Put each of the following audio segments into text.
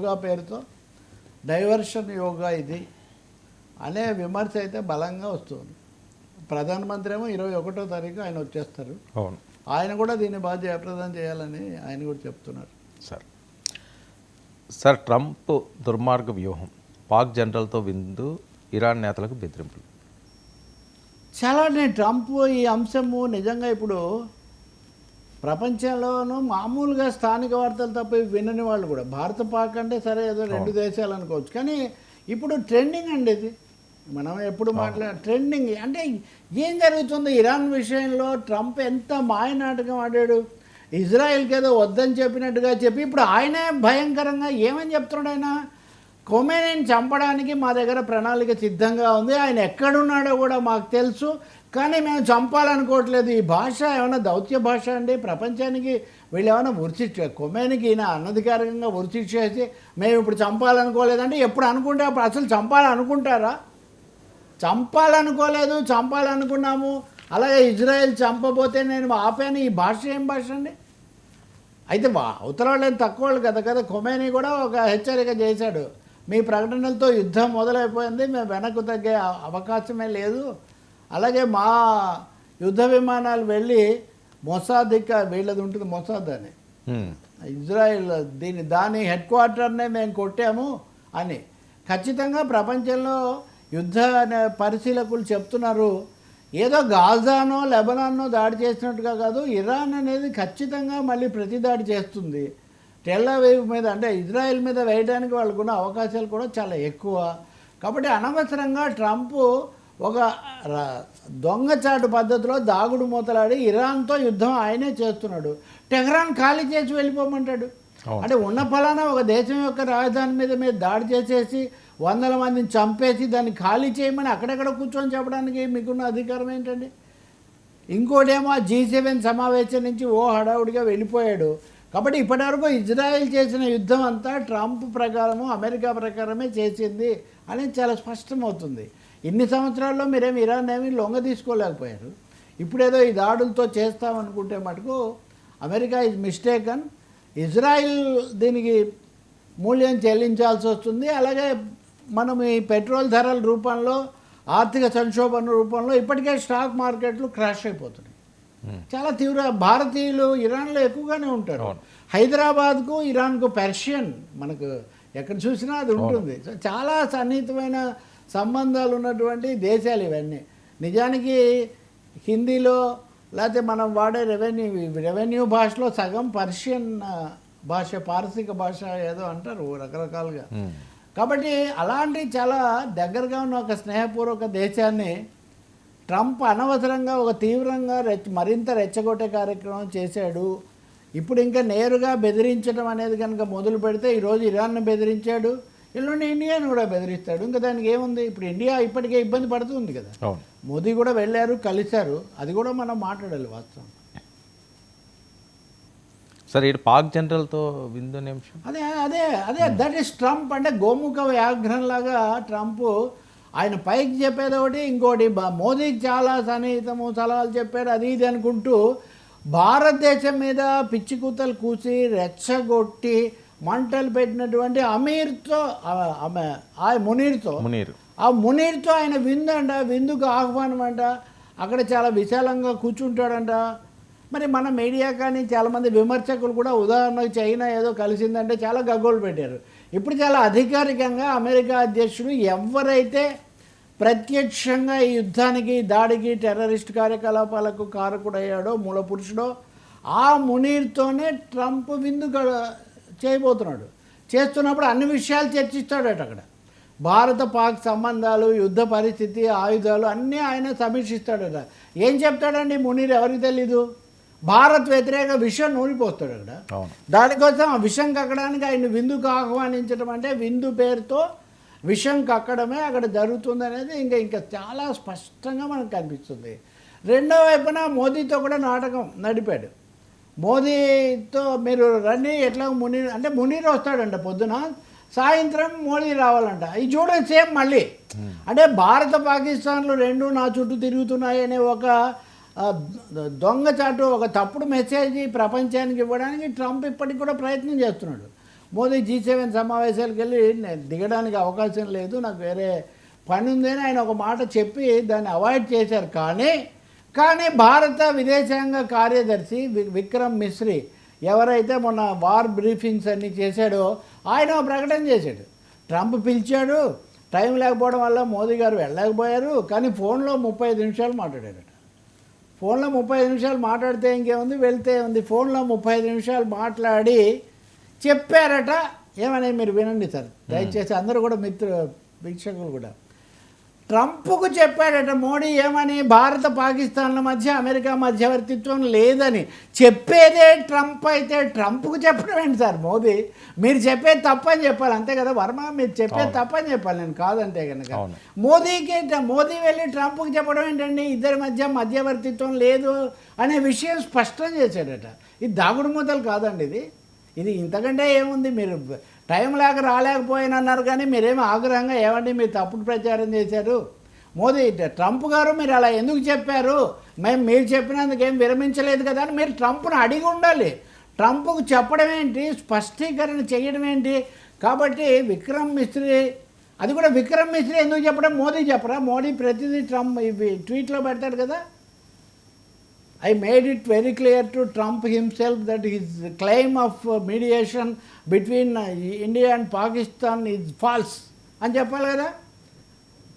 యోగా పేరుతో డైవర్షన్ యోగా ఇది అనే విమర్శ అయితే బలంగా వస్తుంది. ప్రధానమంత్రి ఏమో ఇరవై ఒకటో తారీఖు ఆయన వచ్చేస్తారు. అవును. ఆయన కూడా దీన్ని బాగా జయప్రదం చేయాలని ఆయన కూడా చెప్తున్నారు. సార్. సార్ ట్రంప్ దుర్మార్గ వ్యూహం. పాక్ జనరల్తో విందు ఇరాన్ నేతలకు బెదిరింపులు. చాలా ట్రంప్ ఈ అంశము నిజంగా ఇప్పుడు ప్రపంచంలోనూ మామూలుగా స్థానిక వార్తలు తప్ప వినని వాళ్ళు కూడా. భారత పాక్ అంటే సరే ఏదో రెండు దేశాలు అనుకోవచ్చు. కానీ ఇప్పుడు ట్రెండింగ్ అండి ఇది. మనం ఎప్పుడు మాట్లా ట్రెండింగ్ అంటే ఏం జరుగుతుంది? ఇరాన్ విషయంలో ట్రంప్ ఎంత మాయ నాటకం ఆడాడు? ఇజ్రాయెల్కి ఏదో వద్దని చెప్పినట్టుగా చెప్పి ఇప్పుడు ఆయనే భయంకరంగా ఏమని చెప్తున్నాడు ఆయన? కొమేనిని చంపడానికి మా దగ్గర ప్రణాళిక సిద్ధంగా ఉంది. ఆయన ఎక్కడున్నాడో కూడా మాకు తెలుసు. కానీ మేము చంపాలనుకోవట్లేదు. ఈ భాష ఏమైనా దౌత్య భాష అండి? ప్రపంచానికి వీళ్ళు ఏమైనా ఉరిశిక్ష కొమేనికి ఈయన అనధికారికంగా ఉరిశిక్ష చేసి మేము ఇప్పుడు చంపాలనుకోలేదంటే ఎప్పుడు అనుకుంటే? అప్పుడు అసలు చంపాలనుకుంటారా? చంపాలనుకోలేదు చంపాలనుకున్నాము. అలాగే ఇజ్రాయెల్ చంపబోతే నేను ఆపాను. ఈ భాష ఏం భాష అండి? అయితే వా- అవతల వాళ్ళేం తక్కువ వాళ్ళు కదా కదా. కొమేని కూడా ఒక హెచ్చరిక చేశాడు. మీ ప్రకటనలతో యుద్ధం మొదలైపోయింది. మేము వెనక్కు తగ్గే అవకాశమే లేదు. అలాగే మా యుద్ధ విమానాలు వెళ్ళి మొసాద్ ఇక వీళ్ళది ఉంటుంది మొసాద్ అని. ఇజ్రాయెల్ దీని దాని హెడ్ క్వార్టర్నే మేము కొట్టాము అని. ఖచ్చితంగా ప్రపంచంలో యుద్ధ అనే పరిశీలకులు చెప్తున్నారు. ఏదో గాజానో లెబనాన్నో దాడి చేసినట్టుగా కాదు ఇరాన్ అనేది ఖచ్చితంగా మళ్ళీ ప్రతి దాడి చేస్తుంది. టెల్లవేవ్ మీద అంటే ఇజ్రాయెల్ మీద వేయడానికి వాళ్ళకున్న అవకాశాలు కూడా చాలా ఎక్కువ. కాబట్టి అనవసరంగా ట్రంప్ ఒక దొంగచాటు పద్ధతిలో దాగుడు మూతలాడి ఇరాన్తో యుద్ధం ఆయనే చేస్తున్నాడు. టెహ్రాన్ ఖాళీ చేసి వెళ్ళిపోమంటాడు. అంటే ఉన్న ఫలానా ఒక దేశం యొక్క రాజధాని మీద మీరు దాడి చేసేసి వందల మందిని చంపేసి దాన్ని ఖాళీ చేయమని అక్కడెక్కడ కూర్చొని చెప్పడానికి మీకున్న అధికారం ఏంటండి? ఇంకోటేమో జీ సెవెన్ సమావేశం నుంచి ఓ హడావుడిగా వెళ్ళిపోయాడు. కాబట్టి ఇప్పటివరకు ఇజ్రాయెల్ చేసిన యుద్ధం అంతా ట్రంప్ ప్రకారము అమెరికా ప్రకారమే చేసింది అనేది చాలా స్పష్టమవుతుంది. ఇన్ని సంవత్సరాల్లో మీరేమి ఇరాన్ ఏమి లొంగ తీసుకోలేకపోయారు. ఇప్పుడేదో ఈ దాడులతో చేస్తామనుకుంటే మటుకు అమెరికా ఇస్ మిస్టేకన్ ఇజ్రాయిల్ దీనికి మూల్యం చెల్లించాల్సి వస్తుంది. అలాగే మనం ఈ పెట్రోల్ ధరల రూపంలో ఆర్థిక సంక్షోభం రూపంలో ఇప్పటికే స్టాక్ మార్కెట్లు క్రాష్ అయిపోతున్నాయి. చాలా తీవ్ర భారతీయులు ఇరాన్లో ఎక్కువగానే ఉంటారు. హైదరాబాద్కు ఇరాన్కు పెర్షియన్ మనకు ఎక్కడ చూసినా అది ఉంటుంది. సో చాలా సన్నిహితమైన సంబంధాలు ఉన్నటువంటి దేశాలు ఇవన్నీ. నిజానికి హిందీలో లేకపోతే మనం వాడే రెవెన్యూ రెవెన్యూ భాషలో సగం పర్షియన్ భాష పారసీక భాష ఏదో అంటారు రకరకాలుగా. కాబట్టి అలాంటి చాలా దగ్గరగా ఉన్న ఒక స్నేహపూర్వక దేశాన్ని ట్రంప్ అనవసరంగా ఒక తీవ్రంగా రెచ్చ మరింత రెచ్చగొట్టే కార్యక్రమం చేశాడు. ఇప్పుడు ఇంకా నేరుగా బెదిరించడం అనేది కనుక మొదలు పెడితే ఈరోజు ఇరాన్ను బెదిరించాడు. ఎల్లుండి ఇండియాను కూడా బెదిరిస్తాడు. ఇంకా దానికి ఏముంది? ఇప్పుడు ఇండియా ఇప్పటికే ఇబ్బంది పడుతుంది కదా. మోదీ కూడా వెళ్ళారు కలిశారు. అది కూడా మనం మాట్లాడాలి వాస్తవం. సార్ ఇటు పాక్ జనరల్తో విందు అంశం అదే అదే అదే. దట్ ఈస్ ట్రంప్ అంటే గోముఖ వ్యాఘ్రంలాగా ట్రంప్ ఆయన పైకి చెప్పేది ఒకటి ఇంకోటి మోదీకి చాలా సన్నిహితము సలహాలు చెప్పాడు అది ఇది అనుకుంటూ భారతదేశం మీద పిచ్చి కూతలు కూసి రెచ్చగొట్టి మంటలు పెట్టినటువంటి అమీర్తో ఆ- మునీర్తో మునీర్. ఆ మునీర్తో ఆయన విందు అంట విందుకు ఆహ్వానం అంట అక్కడ చాలా విశాలంగా కూర్చుంటాడంట. మరి మన మీడియా కానీ చాలామంది విమర్శకులు కూడా ఉదాహరణకు చైనా ఏదో కలిసిందంటే చాలా గగ్గోలు పెట్టారు. ఇప్పుడు చాలా అధికారికంగా అమెరికా అధ్యక్షుడు ఎవరైతే ప్రత్యక్షంగా ఈ యుద్ధానికి దాడికి టెర్రరిస్ట్ కార్యకలాపాలకు కారకుడయ్యాడో మూల పురుషుడో ఆ మునీర్తోనే ట్రంప్ విందు చేయబోతున్నాడు. చేస్తున్నప్పుడు అన్ని విషయాలు చర్చిస్తాడట అక్కడ. భారత పాక్ సంబంధాలు యుద్ధ పరిస్థితి ఆయుధాలు అన్నీ ఆయన సమీక్షిస్తాడట. ఏం చెప్తాడండి మునీర్? ఎవరికి తెలీదు? భారత్ వ్యతిరేక విషయం నూరిపోస్తాడు అక్కడ. దానికోసం ఆ విషం కక్కడానికి ఆయన విందుకు ఆహ్వానించడం అంటే విందు పేరుతో విషం కక్కడమే అక్కడ జరుగుతుంది అనేది ఇంకా ఇంకా చాలా స్పష్టంగా మనకు కనిపిస్తుంది. రెండో వైపున మోదీతో కూడా నాటకం నడిపాడు. మోదీతో మీరు రండి ఎట్లా మునీర్ అంటే మునీర్ వస్తాడంట పొద్దున. సాయంత్రం మోదీ రావాలంట. ఇది చూడండి సేమ్ మళ్ళీ. అంటే భారత పాకిస్తాన్లు రెండు నా చుట్టూ తిరుగుతున్నాయి అనే ఒక దొంగచాటు ఒక తప్పుడు మెసేజ్ ప్రపంచానికి ఇవ్వడానికి ట్రంప్ ఇప్పటికి కూడా ప్రయత్నం చేస్తున్నాడు. మోదీ జీ సెవెన్ సమావేశాలకు వెళ్ళి నేను దిగడానికి అవకాశం లేదు నాకు వేరే పని ఉందని ఆయన ఒక మాట చెప్పి దాన్ని అవాయిడ్ చేశారు. కానీ కానీ భారత విదేశాంగ కార్యదర్శి విక్రమ్ మిశ్రీ ఎవరైతే మొన్న వార్ బ్రీఫింగ్స్ అన్నీ చేశాడో ఆయన ప్రకటన చేశాడు. ట్రంప్ పిలిచాడు టైం లేకపోవడం వల్ల మోదీ గారు వెళ్ళలేకపోయారు కానీ ఫోన్లో ముప్పై ఐదు నిమిషాలు మాట్లాడారు ఫోన్లో ముప్పై ఐదు నిమిషాలు మాట్లాడితే ఇంకేముంది? వెళ్తే ఉంది. ఫోన్లో ముప్పై ఐదు నిమిషాలు మాట్లాడి చెప్పారట. ఏమని మీరు వినండి సార్. దయచేసి అందరూ కూడా మిత్రు వీక్షకులు కూడా. ట్రంప్కు చెప్పాడట మోడీ ఏమని? భారత పాకిస్తాన్ల మధ్య అమెరికా మధ్యవర్తిత్వం లేదని. చెప్పేదే ట్రంప్ అయితే ట్రంప్కు చెప్పడం ఏంటి సార్ మోదీ? మీరు చెప్పేది తప్పని చెప్పాలి. అంతే కదా వర్మ? మీరు చెప్పేది. తప్పని చెప్పాలి. నేను కాదంటే కనుక. మోదీకి మోదీ వెళ్ళి ట్రంప్కి చెప్పడం ఏంటండి? ఇద్దరి మధ్య మధ్యవర్తిత్వం లేదు అనే విషయం స్పష్టం చేశాడట. ఇది దాగుడు మూతలు కాదండి ఇది. ఇది ఇంతకంటే ఏముంది? మీరు టైం లేక రాలేకపోయినన్నారు కానీ మీరేమో ఆగ్రహంగా ఏమండి మీరు తప్పుడు ప్రచారం చేశారు? మోదీ ట్రంప్ గారు మీరు అలా ఎందుకు చెప్పారు? మేము మీరు చెప్పినందుకు ఏం విరమించలేదు కదా అని మీరు ట్రంప్ను అడిగి ఉండాలి. ట్రంప్కు చెప్పడం ఏంటి? స్పష్టీకరణ చేయడం ఏంటి? కాబట్టి విక్రమ్ మిస్త్రీ అది కూడా విక్రమ్ మిస్త్రి ఎందుకు చెప్పడం? మోదీ చెప్పరా? మోడీ ప్రతిదీ ట్రంప్ ఇవి ట్వీట్లో పెడతాడు కదా. I made it very clear to Trump himself that his claim of mediation between India and Pakistan is false అని చెప్పాలి కదా?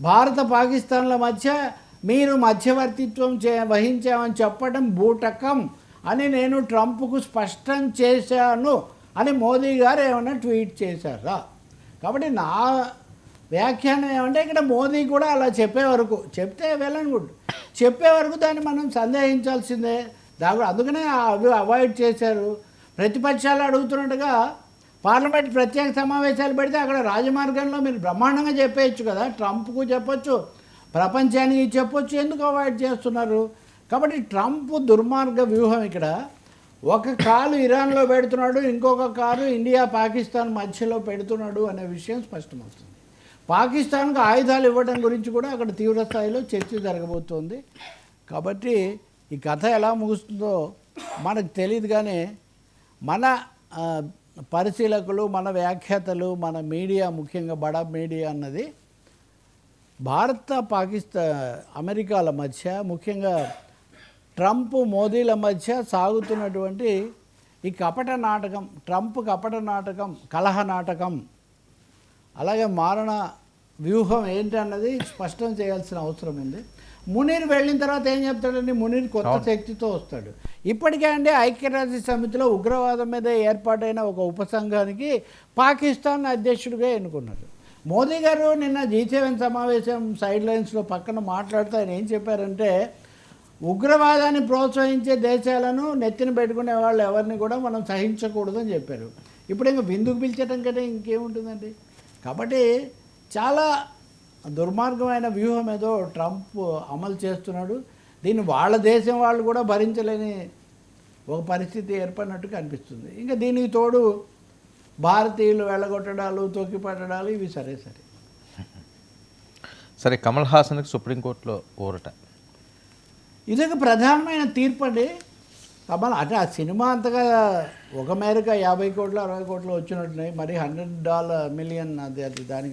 భారత పాకిస్తాన్ల మధ్య మీరు మధ్యవర్తిత్వం చే వహించామని చెప్పడం బూటకం అని నేను ట్రంప్కు స్పష్టం చేశాను అని మోదీ గారు ఏమైనా ట్వీట్ చేశారా? కాబట్టి నా వ్యాఖ్యానం ఏమంటే ఇక్కడ మోదీ కూడా అలా చెప్పే వరకు చెప్తే వెళ్ళను గుడ్. చెప్పే వరకు దాన్ని మనం సందేహించాల్సిందే. దాని అందుకనే అవి అవాయిడ్ చేశారు. ప్రతిపక్షాలు అడుగుతున్నట్టుగా పార్లమెంట్ ప్రత్యేక సమావేశాలు పెడితే అక్కడ రాజమార్గంలో మీరు బ్రహ్మాండంగా చెప్పేయచ్చు కదా. ట్రంప్కు చెప్పొచ్చు. ప్రపంచానికి చెప్పొచ్చు. ఎందుకు అవాయిడ్ చేస్తున్నారు? కాబట్టి ట్రంప్ దుర్మార్గ వ్యూహం ఇక్కడ. ఒక కాలు ఇరాన్లో పెడుతున్నాడు ఇంకొక కారు ఇండియా పాకిస్తాన్ మధ్యలో పెడుతున్నాడు అనే విషయం స్పష్టమవుతుంది. పాకిస్తాన్కు ఆయుధాలు ఇవ్వడం గురించి కూడా అక్కడ తీవ్ర స్థాయిలో చర్చ జరగబోతోంది. కాబట్టి ఈ కథ ఎలా ముగుస్తుందో మనకు తెలియదు కానీ మన పరిశీలకులు మన వ్యాఖ్యాతలు మన మీడియా ముఖ్యంగా బడా మీడియా అన్నది భారత పాకిస్తాన్ అమెరికాల మధ్య ముఖ్యంగా ట్రంప్ మోదీల మధ్య సాగుతున్నటువంటి ఈ కపట నాటకం ట్రంప్ కపట నాటకం కలహ నాటకం. అలాగే మారణ వ్యూహం ఏంటి అన్నది స్పష్టం చేయాల్సిన అవసరం ఉంది. మునీర్ వెళ్ళిన తర్వాత ఏం చెప్తాడండి? మునీర్ కొత్త. శక్తితో వస్తాడు. ఇప్పటికే అండి ఐక్యరాజ్య సమితిలో ఉగ్రవాదం మీద ఏర్పాటైన ఒక ఉపసంఘానికి పాకిస్తాన్ అధ్యక్షుడిగా ఎన్నుకున్నారు మోదీ గారు నిన్న జీ సెవెన్ సమావేశం సైడ్ లైన్స్లో పక్కన మాట్లాడుతూ ఆయన ఏం చెప్పారంటే ఉగ్రవాదాన్ని ప్రోత్సహించే దేశాలను నెత్తిన పెట్టుకునే వాళ్ళు ఎవరిని కూడా మనం సహించకూడదని చెప్పారు. ఇప్పుడు ఇంకా విందుకు పిలిచడం కంటే ఇంకేముంటుందండి? కాబట్టి చాలా దుర్మార్గమైన వ్యూహం ఏదో ట్రంప్ అమలు చేస్తున్నాడు. దీన్ని వాళ్ళ దేశం వాళ్ళు కూడా భరించలేని ఒక పరిస్థితి ఏర్పడినట్టు కనిపిస్తుంది. ఇంకా దీనికి తోడు భారతీయులు వెళ్ళగొట్టడాలు తొక్కిపట్టడాలు ఇవి సరే సరే. సరే కమల్ హాసన్కి సుప్రీంకోర్టులో ఊరట. ఇదొక ప్రధానమైన తీర్పు అండి. కమల్ అంటే ఆ సినిమా అంతగా ఒక మేరకు యాభై కోట్లు అరవై కోట్లు వచ్చినట్టున్నాయి. మరి హండ్రెడ్ డాలర్ మిలియన్ అది అది దానికి